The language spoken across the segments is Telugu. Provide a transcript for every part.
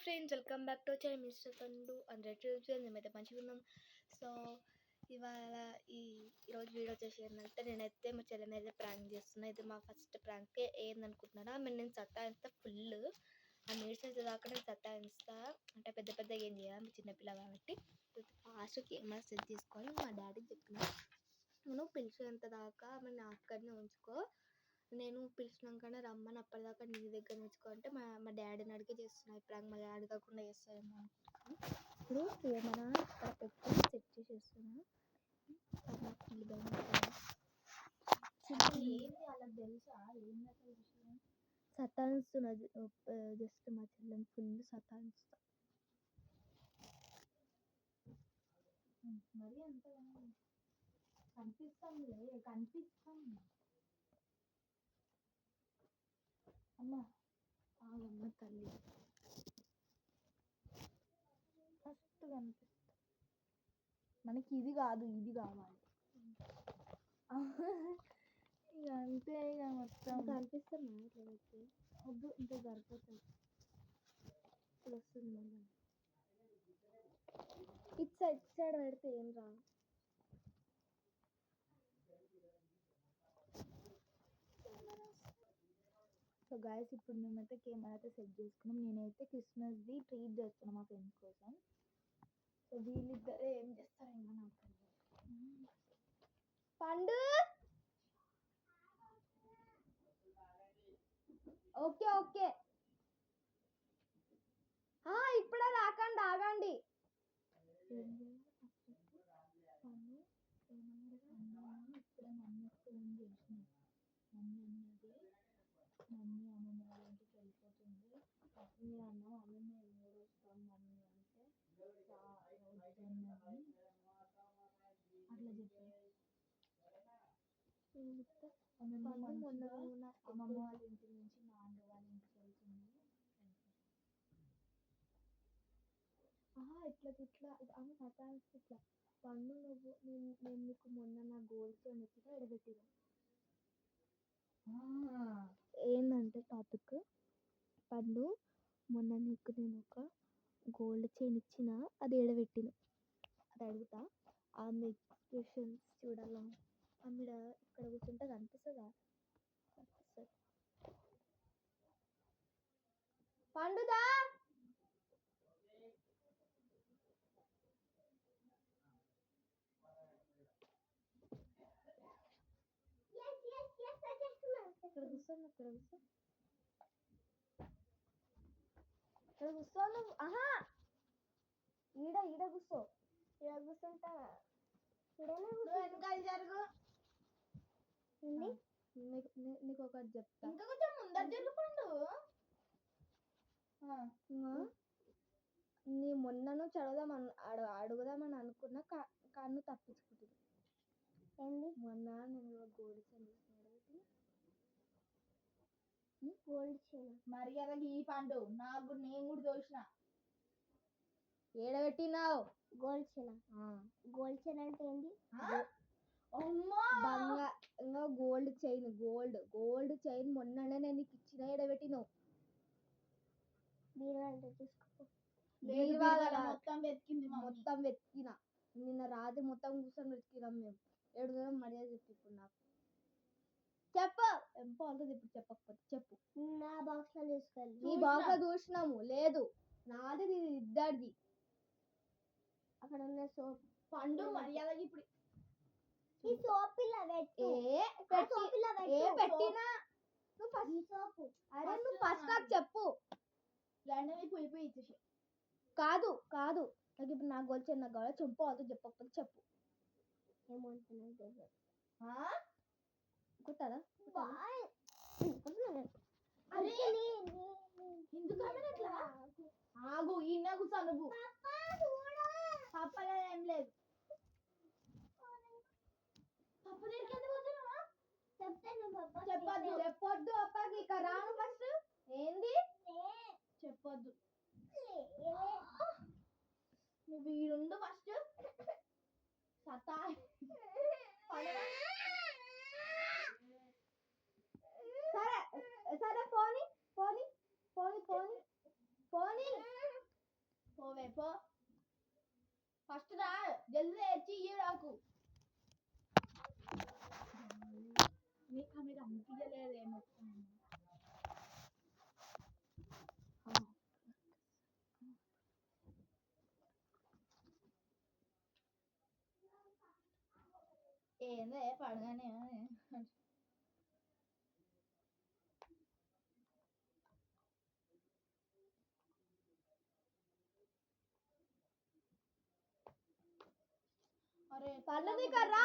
ఫ్రెండ్స్ వెల్కమ్ బ్యాక్ టు వచ్చాయి మిస్టర్ పండు హండ్రెడ్ చూసి మేమైతే మంచిగా ఉన్నాం సో ఇవాళ ఈ ఈరోజు వీడియో వచ్చేసి ఏంటంటే నేనైతే మా చెల్లెని అయితే ప్రాంక్ చేస్తున్నా. ఇది మా ఫస్ట్ ప్రాంక్ ఏందనుకుంటున్నారా మరి నేను సత్తాయిస్తా ఫుల్ ఆ మీడ్స్ దాకా నేను సత్తాయిస్తా అంటే పెద్ద పెద్ద ఏం చేయాలి? చిన్నపిల్ల కాబట్టి. ఫాస్ట్ కెమెరా సెట్ చేసుకొని మా డాడీకి చెప్పిన నువ్వు పిలిచేంత దాకా మన అక్కడనే ఉంచుకో. నేను పిలిచినాకనే రమ్మని అప్పటిదాకా నీ దగ్గర ఉంచుకో అంటే మా మా డాడీని అడిగి చేస్తున్నా. ఇప్పుడు మా డాడీ కాకుండా చేస్తాయేమో అనుకుంటున్నాను ఇప్పుడు కెమెరా అక్కడ పెట్టి సెట్ చేసేస్తున్నా. సతాయిస్తున్నది జస్ట్ మా చెల్లెని ఫుల్ సతాయిస్తా మరి అంత కనిపిస్తాంలే కనిపిస్తాం అమ్మ ఆగమ్మ తల్లి. ఫస్ట్ కనిపిస్తా. మనకి ఇది కాదు ఇది కావాలి. ఇక అంతే ఇక మొత్తం. కనిపిస్తున్నా ఇట్లా వద్దు ఇంత సరిపోతుంది. ఇప్పుడు వస్తుంది మళ్ళీ. ఇటు సైడ్ ఇటు సైడ్ పెడితే ఏం రా సో గాయస్ ఇప్పుడు మేమైతే కెమెరా అయితే సెట్ చేసుకున్నాం. నేనైతే క్రిస్మస్ది ట్రీట్ చేస్తున్నాం మా ఫ్రెండ్స్ కోసం. సో వీళ్ళిద్దరు ఏం చేస్తారు ఇంకా నాకు తెలియదు. పండు! ఓకే ఓకే ఆ, ఇప్పుడే రాకండి ఆగండి ఇప్పుడే మమ్మీ ఫోన్ చేసిన మమ్మీ అన్నది మమ్మీ అమ్మమ్మ వాళ్ళ ఇంటికి వెళ్ళిపోతుంది అప్పుడు నేను అన్నా మమ్మీ మేము కూడా వస్తాం మమ్మీ అంటే వద్దన్నది అట్లా చెప్పాను అమ్మమ్మ. వాళ్ళ ఇంటి నుంచి నాన్న వాళ్ళ ఇంటికి వెళ్తుంది. ఇట్లా ఇట్లా అవును సతాయిస్ ఇట్లా పండు నువ్వు నేను నేను నీకు మొన్న నా గోల్స్ ఇట్లా ఎడబెట్టిన ఏంటంటే టాపిక్? పండు మొన్న నీకు నేను ఒక గోల్డ్ చైన్ ఇచ్చిన అది ఎడబెట్టిన అడుగుతా. ఆమె ఎక్స్ప్రెషన్స్ చూడాలా? ఆమె ఇక్కడ కూర్చుంటే కనిపిస్తుందా? కనిపిస్తుంది. పండుదా? ఇక్కడ కూర్చోండి ఇక్కడ కూర్చో. ఇక్కడ ఆహా! ఈడ ఈడ కూర్చో. వెనకాల జరుగు? నీకు నీ- నీకు ఒకటి చెప్తా. ఇంకా కొంచెం ముందర జరుగుకుండు ఇంకా నీ మొన్నను చదవదామని అడు అడుగుదామని అనుకున్న కా- కన్ను తప్పించుకుంటుంది. ఏంది? మొన్న నేను గోల్డ్ చైన్ గోల్డ్ చైన్? మర్యాదకి ఈ పండు. నాకు నేను కూడా దోసిన ఏడబెట్టినావు? Gold chain? గోల్డ్ చైన్ అంటే ఏంది? ఇంకా gold chain gold. Gold chain మొన్ననే నేను నీకు ఇచ్చిన ఎడబెట్టినావు. మొత్తం వెతికిన. నిన్న రాత్రి మొత్తం కూర్చొని వెతికినాం మేము. ఏడుగురం మర్యాద చెప్పు ఇప్పుడు నాకు. చెప్పు! ఎంపో అంటుంది ఇప్పుడు చెప్పకపోతే చెప్పు. నా బాక్స్లో తీసుకెళ్ళి నీ బాక్స్లో చూసినాము. లేదు. నాది ఇది ఇద్దరిది. అక్కడ ఉన్న సోప్. పండు మర్యాదకి ఇప్పుడు ఈ సోప్ ఇలా పెట్టు. ఏ సోప్ ఇలా ఏ పెట్టు. పెట్టినా? నువ్వు ఫస్ట్ ఈ సోపు. అరే నువ్వు ఫస్ట్ నాకు చెప్పు. పోయి పోయి ఇచ్చేసి. కాదు కాదు. నాకు ఇప్పుడు నాకు గోల్ చిన్న కావాలి? చెప్పు అది చెప్పకపోతే చెప్పు. కుట్టాలా? ఎందుకు ఆమె అట్లా ఆగు ఈయన కూర్చో నువ్వు తప్పలేదు ఏం లేదు. పప్పు దగ్గరికి ఎందుకు పోతున్నావా చెప్తాను పాపా చెప్పొద్దు చెప్పొద్దు అప్పకి ఇక రాను ఫస్ట్ ఏంది? చెప్పొద్దు. నువ్వు ఈడుండు ఫస్ట్ సతా జల్దీ తెచ్చి ఇయ్యి నాకు నీకు మీరు అనిపించలేదు మొత్తం ఏందే పడగానే అరే పళ్ళది కర్రా.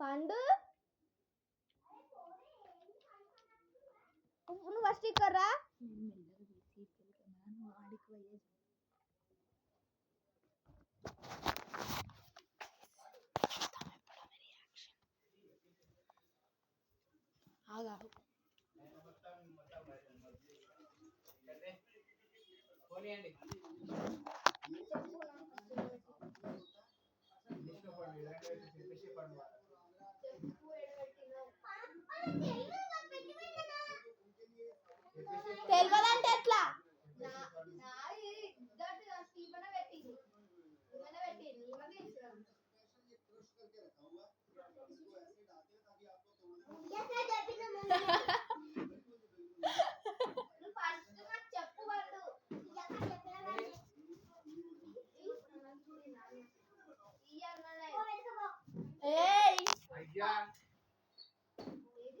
పండు. నువ్వు ఫస్ట్ ఇక్కడ రా. ఆగా. పోనీయండి பண்ணுவாங்க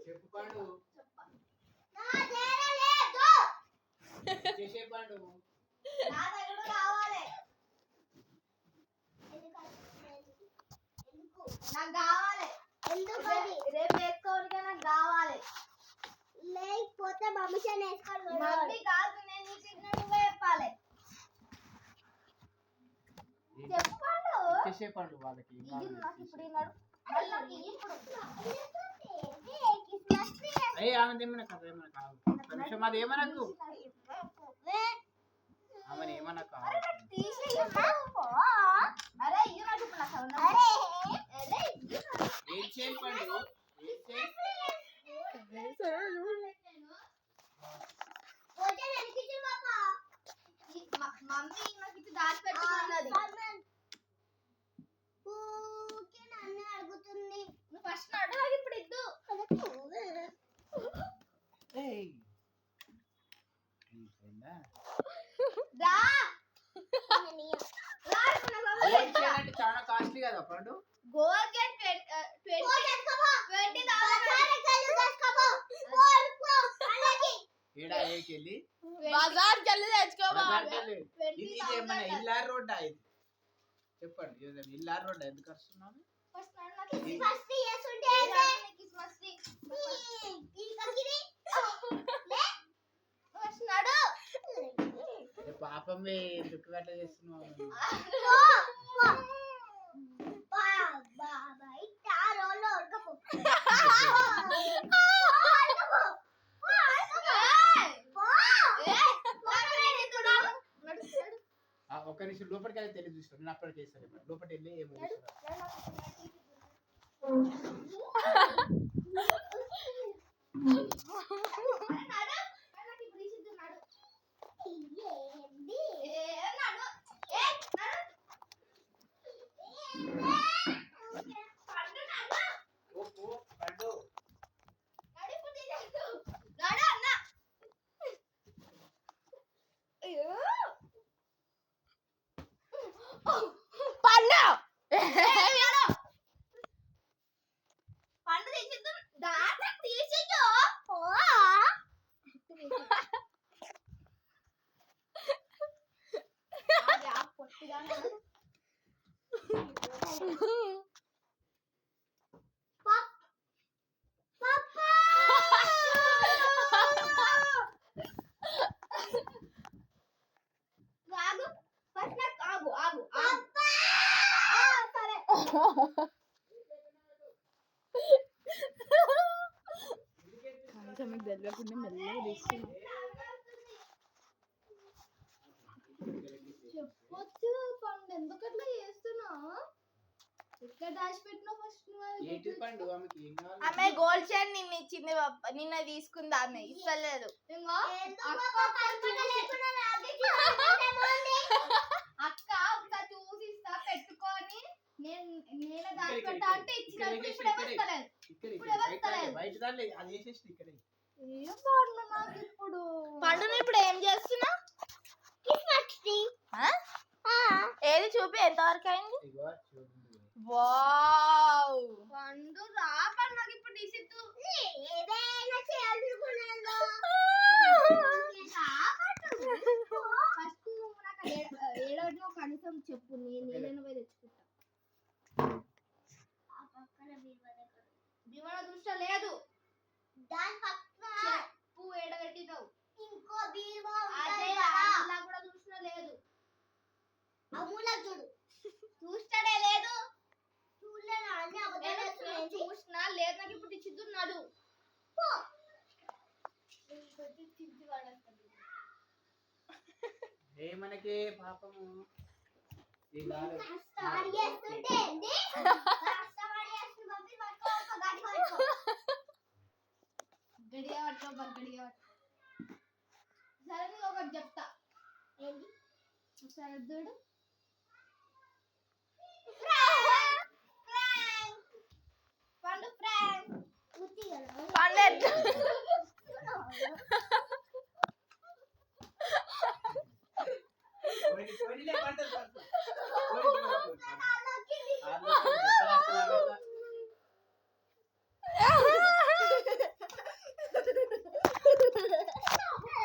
చెప్పు పండు చేసే పండు నా దగ్గర కావాలి నాకు కావాలి రేపు వేసుకోవడానికి నాకు కావాలి లేకపోతే మమ్మీషన్ వేసుకోవాలి మమ్మీ కాదు నేను నీకు నువ్వే చెప్పాలి చెప్పండు వాళ్ళకి. ఇది నాకు ఇప్పుడు అయ్యి ఆమె ఏమన్నా కదా ఏమన్నా కాదు. ఒక్క నిమిషం అది ఏమనకు ఆమెను ఏమన్నా కాదు అరే ఇయ్యి నాకు ఇప్పుడు నాకు అవసరం. అరే ఇయ్యి నాకు. ఏం చేయాలి పండు ఏం చేయాలి ఈ- మ- మమ్మీ నాకు ఇది దాచి పెట్టుకున్నది అడుగుతుంది నువ్వు ఫస్ట్ అడుగు నాకు ఇప్పుడు ఇద్దు ఏయ్. నీ ఫ్రెండా? రా రా ఇప్పుడు నాకు అవసరం. ఏం చేయాలంటే కాస్ట్లీ కదా పండు గోవాకి ట్వంటీ ట్వంటీ ఏడా ఏకి వెళ్ళి? బజార్ కెళ్ళి తెచ్చుకోమా బజార్కి వెళ్ళి. ఇది ఇది ఏమన్నా ఇల్లార్ రోడ్డా ఇది? చెప్పండి ఇల్లార్ రోడ్డా ఎందుకు వస్తున్నాను? ఫస్ట్ నాకు ఇది ఫస్ట్ చేస్తుంటే ఏ రాదు నీకు ఇది ఫస్ట్ ఇ- ఫస్ట్ నడు ఏ పాపమే ఎందుకు అట్లా చేస్తున్నావు ఆ, ఒక్క నిమిషం లోపలికి వెళ్ళి తెలియదు చూస్తాను నేను అప్పటికి వేస్తాను లోపలికి వెళ్ళి ఏమో చూస్తాను. ఓ, ఓ, పండు పన్ను పండు తీసిద్దాం దాంట్లో తీసేయో ఆగు ఫస్ట్ నాకు ఆగు ఆగు ఆగు ఆ, సరే తెలియకుండా మెల్లగా తీసుకున్నాం చెప్పొచ్చు పండు. ఎందుకు అట్లా చేస్తున్నావు దాచిపెట్టినావు ఫస్ట్ ఏంటి పండు? ఆమెకి ఏం కావాలి? ఆమె గోల్డ్ చైన్ నిన్న ఇచ్చింది పాప నిన్న తీసుకుంది ఆమె. ఇస్తలేదు. ఇంకో అక్క ఒకసారి చూసి ఇస్తా. పెట్టుకొని నేను నేనే దాచిపెట్టా అంటే ఇచ్చినట్టు ఇప్పుడు ఎవరు ఇక్కడ ఇప్పుడు ఎవరు అది వేసేసి ఇక్కడ ఏం పాడను నాకు ఇప్పుడు పండుని ఇప్పుడు ఏం చేస్తున్నా ఆ? ఏది చూపి ఎంతవరకు అయింది వావ్! పండు రా పండు నాకు ఇప్పుడు తీసిద్దు ఏదైనా చేయాలనుకున్నాను. ఫస్ట్ నువ్వు నాకు ఏడో కనీసం చెప్పు నేను నేనైనా పోయి తెచ్చుకుంటా. దృష్టి లేదు దాని పక్కన చెప్పు ఏడబెట్టినావు ఇంకో బీరువా అదే ఉంటుంది కదా అట్లా కూడా దృష్టి లేదు అమూల చూడు చూస్తాడే లేదు చూడలేను అన్ని అబద్ధాలు నేను చెప్తున్నాయి. చూసినా లేదు నాకు ఇప్పుడు ఇచ్చిద్దున్నాడు ఏ మనకి పాపము ఏం కాలేదు. కష్టపడి చేస్తుంటే ఏంది? కష్టపడి చేస్తుంది మమ్మీ, పట్టుకో, పట్టుకో, గట్టిగా పట్టుకో. గడిగా పట్టుకో. మరి గడిగా పట్టుకో. సరే నీకు ఒకటి చెప్తా? సరే చూడు. పండు ఫ్రాంక్. పండు పోయిన- పోయినలే పడ్డది పడ్డది. పోయిన- పోయిన- పోయిన. ఆలోచన దెబ్బ తాకుతుంది ఆమెకు. చాలు పోయి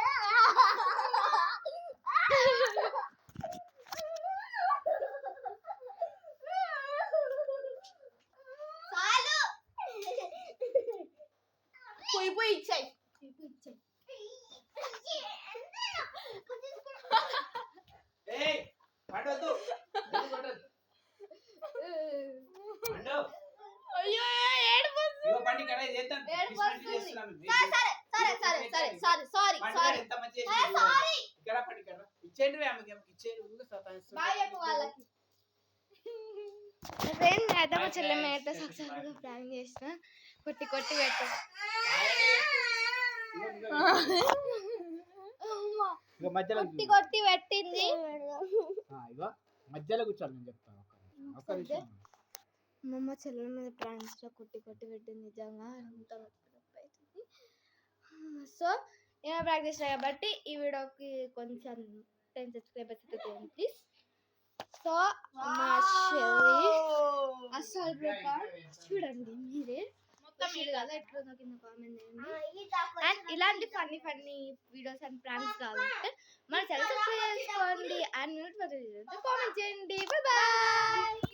పోయి ఇచ్చాయి ఇప్పుడు ఇచ్చేయ్. ఏయ్, పడొద్దు. ఎందుకు పడొద్దు? పండు, అయ్యో ఏడుపు ఇగో పండు ఇక్కడ ఇది చేద్దాం. ఏడుపు కిస్ పండు వస్తుంది. చేస్తున్నాం. సరే సరే సరే సరే సరే సారీ సారీ పండు సారీ గారు ఎంత మంచి చేసిండు. ఇక్కడ పండు ఇక్కడ. ఇచ్చేయండి ఆమెకి, ఇచ్చేయండి. ఊరికే సతాయిస్తుంది. బాయ్ చెప్పు వాళ్ళకి. ఫ్రెండ్ అయితే మా చెల్లెమ్మ. అయితే సక్సెస్ఫుల్గా ప్లాన్ చేసిన. కొట్టి కొట్టి పెట్టు. కొట్టి కొట్టి పెట్టింది. మధ్యలో కూర్చోాలి నేను చెప్తాను ఒక్క నిమిషం. మా అమ్మ చెల్లెల మీద లో కొట్టి కొట్టి పెట్టింది నిజంగా అంత సో నేను ప్రాక్టీస్ కాబట్టి ఈ వీడియోకి కొంచెం టెన్ సబ్స్క్రైబర్స్ అయితే ప్లీజ్. సో మా చెల్లి అసలు చూడండి మీరే. అండ్ ఇలాంటి funny funny videos and pranks కావాలంటే మన ఛానల్ సబ్స్క్రైబ్ చేసుకోండి అండ్ కామెంట్ చేయండి. బాయ్